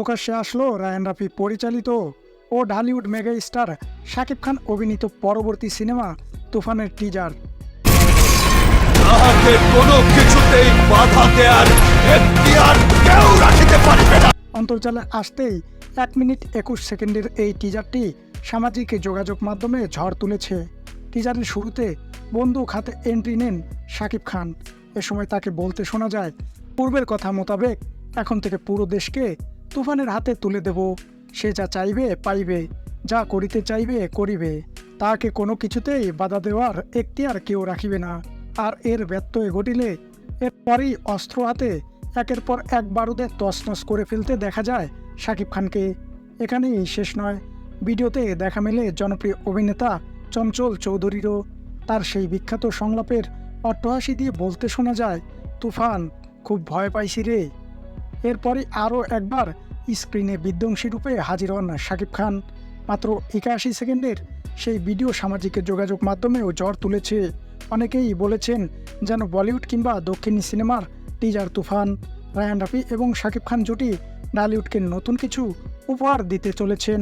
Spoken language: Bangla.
প্রকাশ্যে আসলো রায়ান রাফি পরিচালিত ও ঢালিউড মেগা স্টার শাকিব খান অভিনীত পরবর্তী সিনেমা তুফানের টিজার তাহাকে কোনো কিছুতেই বাধা দেয়ার এখতিয়ার কেউ রাখিতে পারিবে না। অন্তর্জালে আসতেই এক মিনিট একুশ সেকেন্ডের এই টিজারটি সামাজিক যোগাযোগ মাধ্যমে ঝড় তুলেছে। টিজারের শুরুতে বন্দুক হাতে এন্ট্রি নেন শাকিব খান। এ সময় তাকে বলতে শোনা যায় পূর্বের কথা মোতাবেক এখন থেকে পুরো দেশকে তুফানের হাতে তুলে দেব। সে যা চাইবে, পাইবে। যা করিতে চাইবে, করিবে। তাকে কোনো কিছুতেই বাধা দেওয়ার এখতিয়ার কেউ রাখিবে না। আর এর ব্যত্যয় ঘটিলে এরপরই অস্ত্র হাতে একের পর এক বারুদে তছনছ করে ফেলতে দেখা যায় শাকিব খানকে। এখানেই শেষ নয়। ভিডিওতে দেখা মেলে জনপ্রিয় অভিনেতা চঞ্চল চৌধুরীরও। তার সেই বিখ্যাত সংলাপের অট্টহাসি দিয়ে বলতে শোনা যায়, তুফান, খুব ভয় পাইছি রে। এরপরই আরও একবার স্ক্রিনে বিধ্বংসী রূপে হাজির হন শাকিব খান। মাত্র একাশি সেকেন্ডের সেই ভিডিও সামাজিক যোগাযোগ মাধ্যমেও জ্বর তুলেছে। অনেকেই বলেছেন যেন বলিউড কিংবা দক্ষিণ সিনেমার টিজার তুফান, রায়ান রাফি এবং শাকিব খান জুটি ডালিউডকে নতুন কিছু উপহার দিতে চলেছেন।